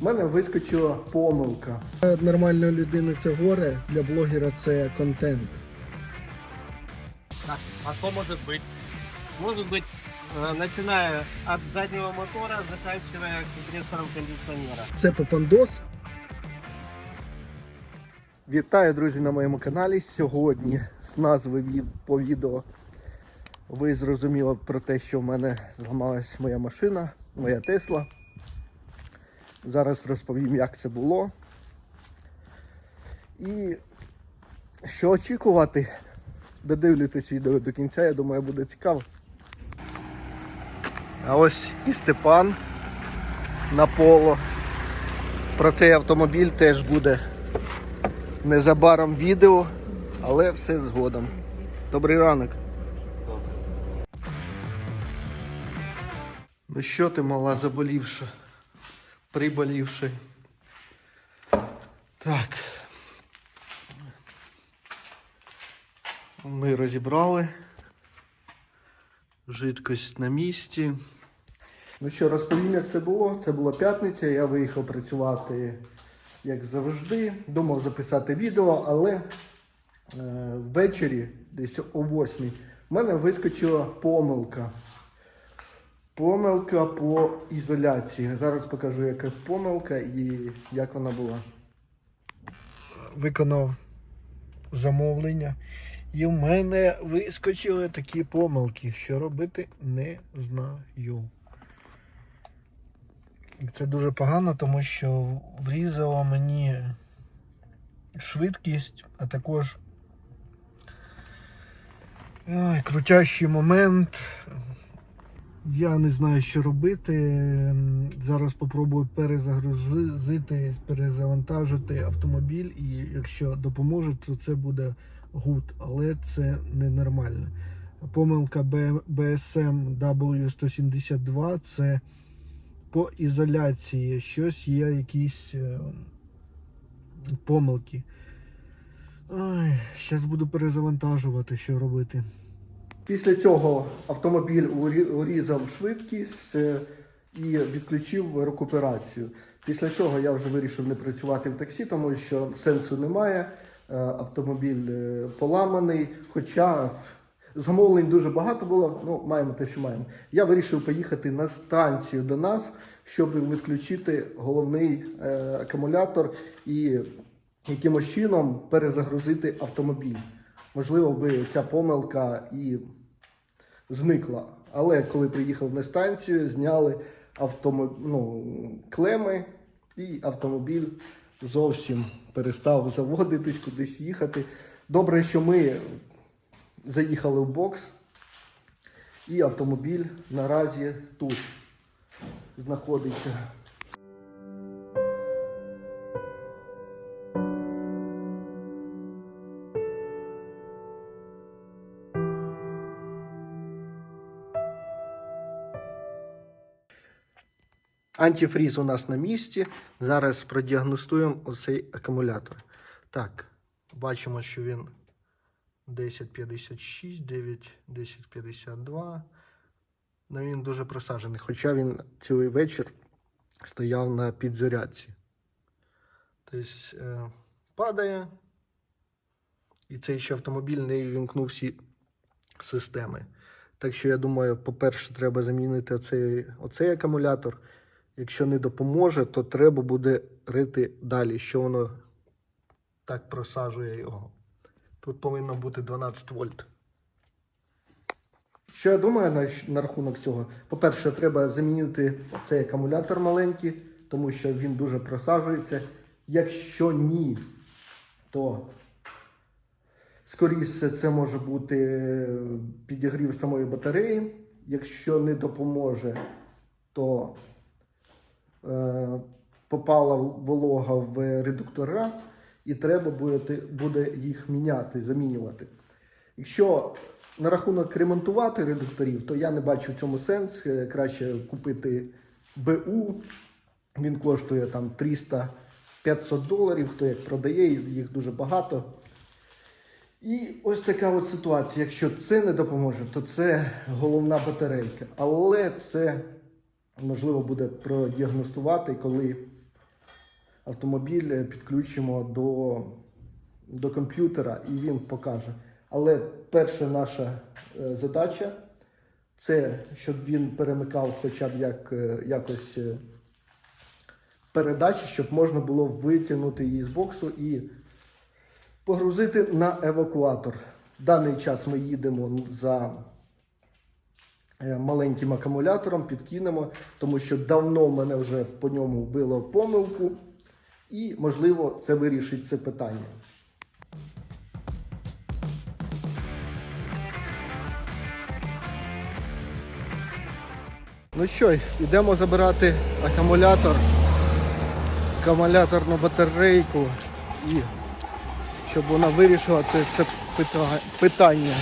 в мене вискочила помилка. Нормальної людини це горе, для блогера це контент. Так, а что может быть? Может быть, э, начиная от заднего мотора, заканчивая компрессором кондиционера. Це попандос. Вітаю, друзі, на моєму каналі. Сьогодні з назви ві- по відео ви зрозуміли про те, що в мене зламалась моя машина, моя Тесла. Зараз розповім, як це було. І що очікувати. Додивлюйтесь відео до кінця, я думаю, буде цікаво. А ось і Степан на поло. Про цей автомобіль теж буде незабаром відео, але все згодом. Добрий ранок. Ну що ти, мала, заболівша, приболівши. Так. Ми розібрали. Жидкость на місці. Ну що, розповім, як це було. Це була п'ятниця, я виїхав працювати, як завжди. Думав записати відео, але е, ввечері, десь о 8 в мене вискочила помилка. Помилка по ізоляції. Зараз покажу, яка помилка і як вона була. Виконав замовлення. І в мене вискочили такі помилки, що робити не знаю. Це дуже погано, тому що врізало мені швидкість, а також ой, крутящий момент. Я не знаю, що робити. Зараз спробую перезагрузити, перезавантажити автомобіль, і якщо допоможе, то це буде гуд, але це ненормально. Помилка BSM W172 це по ізоляції. Щось є якісь е, помилки. Зараз буду перезавантажувати, що робити. Після цього автомобіль урізав швидкість е, і відключив рекуперацію. Після цього я вже вирішив не працювати в таксі, тому що сенсу немає. Е, Автомобіль е, поламаний, хоча замовлень дуже багато було, ну маємо те, що маємо. Я вирішив поїхати на станцію до нас, щоб відключити головний акумулятор і якимось чином перезагрузити автомобіль. Можливо, би ця помилка і зникла. Але коли приїхав на станцію, зняли автомо... ну, клеми, і автомобіль зовсім перестав заводитись, кудись їхати. Добре, що ми заїхали в бокс, і автомобіль наразі тут знаходиться. Антифріз у нас на місці. Зараз продіагностуємо оцей акумулятор. Так, бачимо, що він 1056, 9, 1052. Ну, він дуже просаджений, хоча він цілий вечір стояв на підзарядці. Тобто е, падає. І цей ще автомобіль не вімкнув всі системи. Так що я думаю, по-перше, треба замінити оцей, оцей акумулятор. Якщо не допоможе, то треба буде рити далі, що воно так просаджує його. Тут повинно бути 12 вольт. Що я думаю на, на рахунок цього? По-перше, треба замінити цей акумулятор маленький, тому що він дуже просаджується. Якщо ні, то скоріше це може бути підігрів самої батареї. Якщо не допоможе, то е, попала волога в редуктора, і треба буде, буде їх міняти, замінювати. Якщо на рахунок ремонтувати редукторів, то я не бачу в цьому сенс. Е, Краще купити БУ. Він коштує там 300-500 доларів, хто як продає, їх дуже багато. І ось така от ситуація. Якщо це не допоможе, то це головна батарейка. Але це можливо буде продіагностувати, коли автомобіль е, підключимо до, до комп'ютера і він покаже. Але перша наша е, задача це щоб він перемикав хоча б як, е, якось передачі, щоб можна було витягнути її з боксу і погрузити на евакуатор. В даний час ми їдемо за маленьким акумулятором, підкинемо, тому що давно мене вже по ньому вбило помилку, і, можливо, це вирішить це питання. Ну що, йдемо забирати акумулятор, акумуляторну батарейку і щоб вона вирішила це, це питання.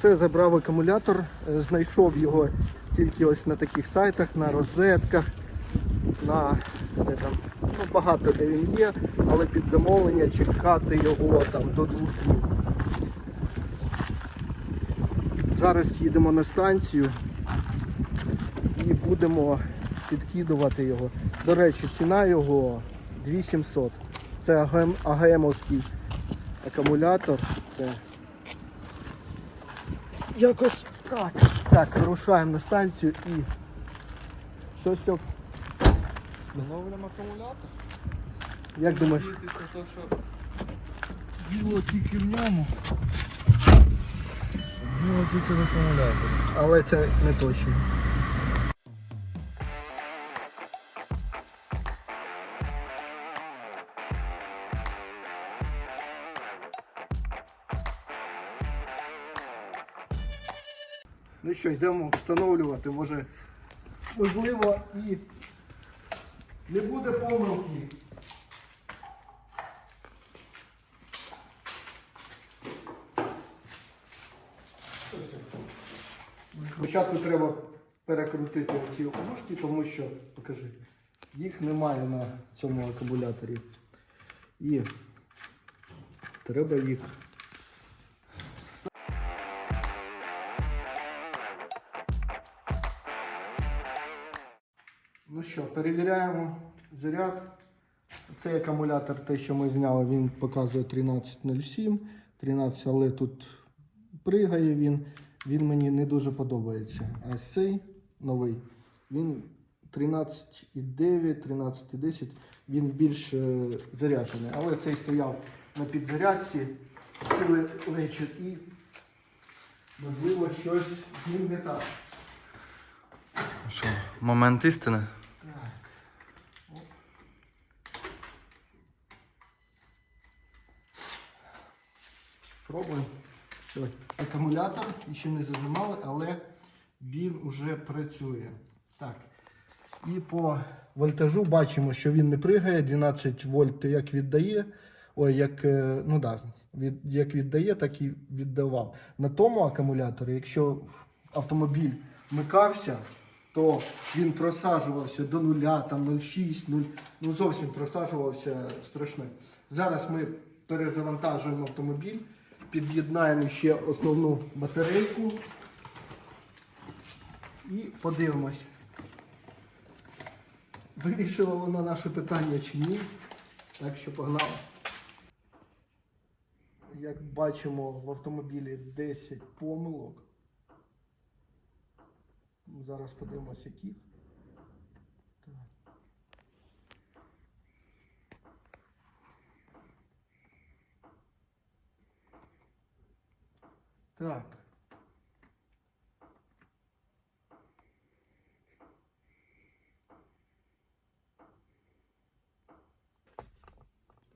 Все, забрав акумулятор, е, знайшов його тільки ось на таких сайтах, на розетках, на де там, ну, багато де він є, але під замовлення чекати його там до двох днів. Зараз їдемо на станцію і будемо підкидувати його. До речі, ціна його 2700. Це АГМ, АГМовський акумулятор. Це якось так. Так, вирушаємо на станцію і. Що Стьоп? Встановлюємо акумулятор. Як думаєш? Того, що Діло тільки в ньому. діло тільки в акумуляторі. Але це не точно. Йдемо встановлювати, може, можливо, і не буде помилки. Спочатку треба перекрутити ці окружки, тому що, покажи, їх немає на цьому акумуляторі. І треба їх. Що, перевіряємо заряд. Цей акумулятор, те, що ми зняли, він показує 13.07, 13, але тут пригає він. Він мені не дуже подобається. А цей новий, він 13,9, 13,10, він більш е, заряджений. Але цей стояв на підзарядці цілий вечір і можливо щось з не так. Що, момент істини? Так. Пробуємо. Ось, Акумулятор ще не зажимали, але він вже працює. Так. І по вольтажу бачимо, що він не пригає. 12 вольт як віддає. Ой, як, е, ну да, від, як віддає, так і віддавав. На тому акумуляторі, якщо автомобіль вмикався, то він просаджувався до нуля, там 0,6, 0, ну зовсім просаджувався страшно. Зараз ми перезавантажуємо автомобіль, під'єднаємо ще основну батарейку і подивимось. Вирішило воно наше питання чи ні. Так що погнали. Як бачимо, в автомобілі 10 помилок. Зараз подивимося, яких. Так.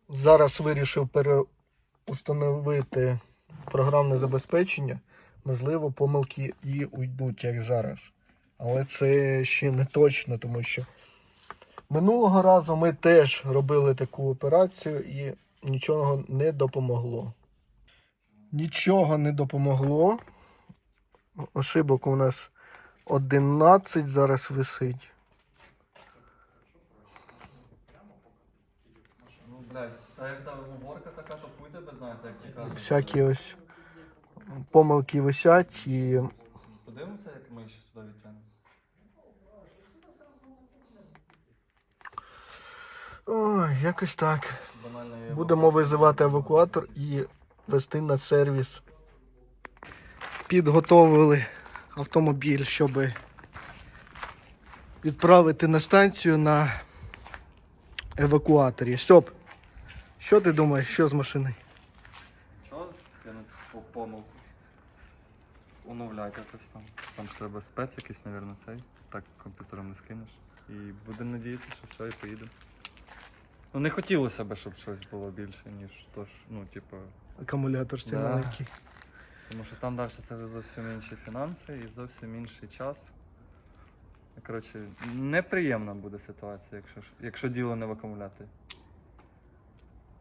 Зараз вирішив переустановити програмне забезпечення. Можливо, помилки і уйдуть, як зараз. Але це ще не точно, тому що минулого разу ми теж робили таку операцію і нічого не допомогло. Нічого не допомогло. Ошибок у нас 11 зараз висить. Ну, та як уборка така, то тебе знаєте, як кажуть. Всякі ось помилки висять і. Подивимося, як ми ще сюди відтягнемо. Ой, якось так. Будемо визивати евакуатор і вести на сервіс. Підготовили автомобіль, щоб відправити на станцію на евакуаторі. Стьоп, що ти думаєш, що з машиною? Що скинуть по помилку? Оновляти якось там. Там ж треба спец якийсь, мабуть, цей. Так комп'ютером не скинеш. І будемо надіятися, що все і поїде. Ну не хотілося б, щоб щось було більше, ніж то ж, ну, типу. Акумулятор ще Да. маленький. Тому що там далі це вже зовсім інші фінанси і зовсім інший час. Коротше, неприємна буде ситуація, якщо, ж- якщо діло не в акумуляторі.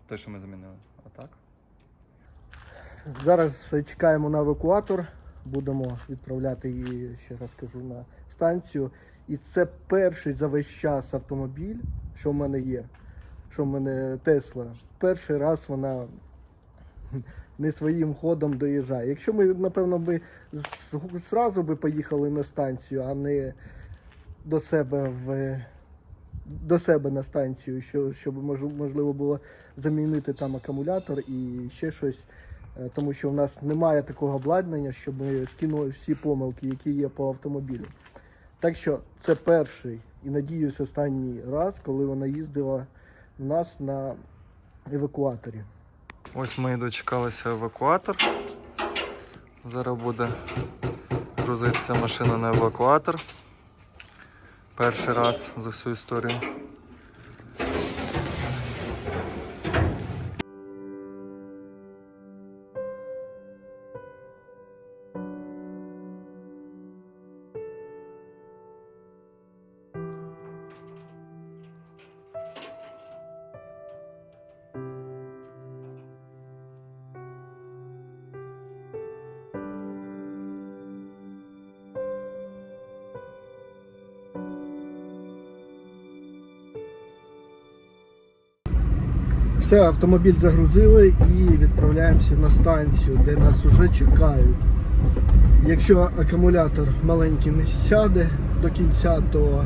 Той, що ми замінили. А так? Зараз е, чекаємо на евакуатор. Будемо відправляти її, ще раз кажу, на станцію. І це перший за весь час автомобіль, що в мене є. Що в мене Тесла. Перший раз вона не своїм ходом доїжджає. Якщо ми, напевно, би зразу би поїхали на станцію, а не до себе в. До себе на станцію, що, щоб можливо було замінити там акумулятор і ще щось. Е, тому що в нас немає такого обладнання, щоб ми скинули всі помилки, які є по автомобілю. Так що це перший і надіюсь останній раз, коли вона їздила в нас на евакуаторі. Ось ми дочекалися евакуатор. Зараз буде грузитися машина на евакуатор. Перший раз за всю історію. Все, автомобіль загрузили і відправляємося на станцію, де нас вже чекають. Якщо акумулятор маленький не сяде до кінця, то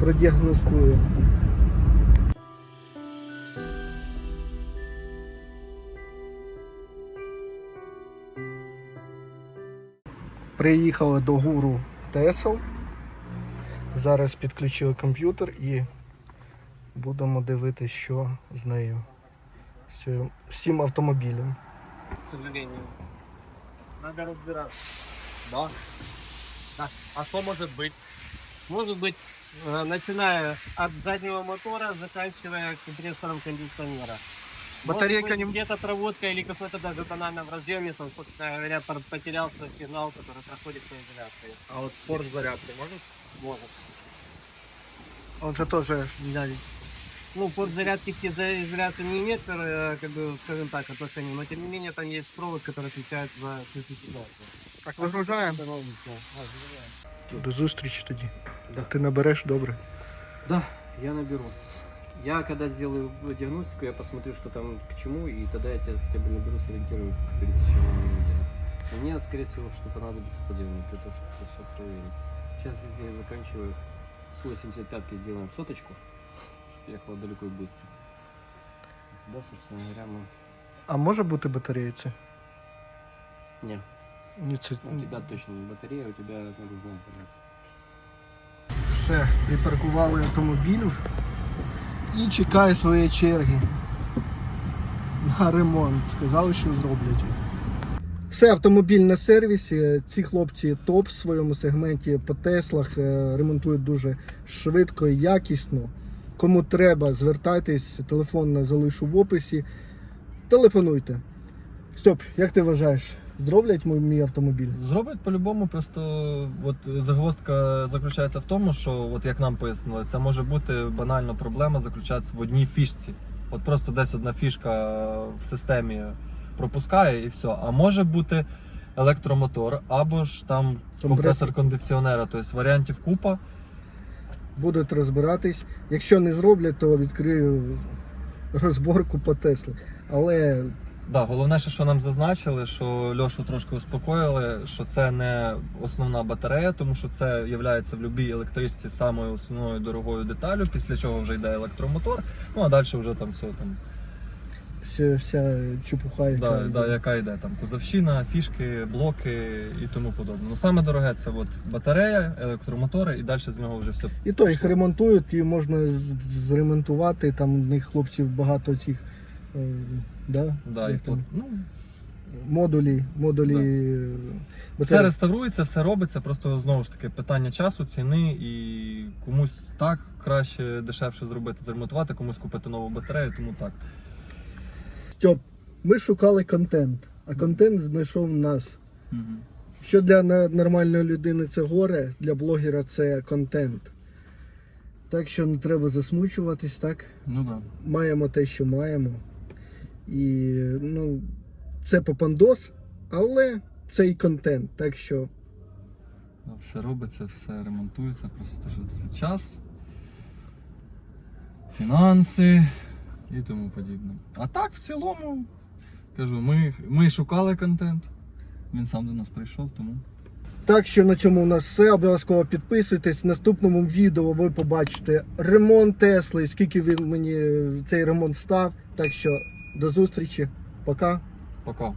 продіагностуємо. Приїхали до гуру Тесл. Зараз підключили комп'ютер і будемо дивитися, що з нею. З цим- автомобілем. К сожалению. Надо разбираться. Да. Да. А что может быть? Может быть, э, начиная от заднего мотора, заканчивая компрессором кондиционера. Батарейка Может быть, не- Где-то проводка или какой-то даже банально в разъеме, там, собственно говоря, потерялся сигнал, который проходит по изоляции. А от порт зарядки можна? Может. Он же теж Ну, порт зарядки к изо- изоляции не имеет, э, как бы, скажем так, отношения, но тем не менее там есть провод, который отвечает за синтезацию. Так, вигружаємо. Да, До зустрічі тоді. Да. Ти набереш добре. Да, я наберу. Я когда сделаю диагностику, я посмотрю, что там к чему, и тогда я тебя хотя бы наберу, сориентирую, как говорится, чем нам надо делать. А Мне, скорее всего, что-то надо поделать, для того, чтобы все проверить. Сейчас здесь заканчиваю. С 85-ки сделаем соточку, чтобы Ехала далеко и быстро. Да, собственно говоря, мы... А може бути батарея це? Не, Ні, це... у тебя точно не батарея, у тебя наружная изоляция. Все, припаркували автомобіль і чекає своєї черги на ремонт. Сказали, що зроблять. Все, автомобіль на сервісі. Ці хлопці топ в своєму сегменті по Теслах е, ремонтують дуже швидко і якісно. Кому треба, звертайтесь, телефон залишу в описі. Телефонуйте. Стоп, як ти вважаєш, зроблять мій, мій автомобіль? Зроблять по-любому, просто от загвоздка заключається в тому, що, от як нам пояснили, це може бути банально проблема заключатися в одній фішці. От просто десь одна фішка в системі пропускає і все. А може бути електромотор, або ж там компресор кондиціонера, тобто варіантів купа. Будуть розбиратись. Якщо не зроблять, то відкрию розборку по Теслі. Але Да, головне, що нам зазначили, що Льошу трошки успокоїли, що це не основна батарея, тому що це є в будь-якій електричці самою основною дорогою деталю, після чого вже йде електромотор. Ну а далі вже там все там. Вся, вся чепуха, яка Да, йде. да, яка йде там кузовщина, фішки, блоки і тому подобне. Ну саме дороге це от батарея, електромотори, і далі з нього вже все. І то їх ремонтують, і можна зремонтувати. Там у них хлопців багато цих е, да? Да, і як там, ну, модулі, модулі. е, все реставрується, все робиться. Просто знову ж таки питання часу, ціни і комусь так краще дешевше зробити, зремонтувати, комусь купити нову батарею, тому так. Стьоп, ми шукали контент, а контент знайшов нас. Що для нормальної людини це горе, для блогера це контент. Так що не треба засмучуватись, так? Ну так. Маємо те, що маємо. І ну, це попандос, але це і контент. Так що Все робиться, все ремонтується, просто що це час, фінанси і тому подібне. А так, в цілому, кажу, ми, ми шукали контент. Він сам до нас прийшов, тому. Так що на цьому у нас все. Обов'язково підписуйтесь. В наступному відео ви побачите ремонт Тесли, скільки він мені цей ремонт став. Так що до зустрічі. Пока. Пока.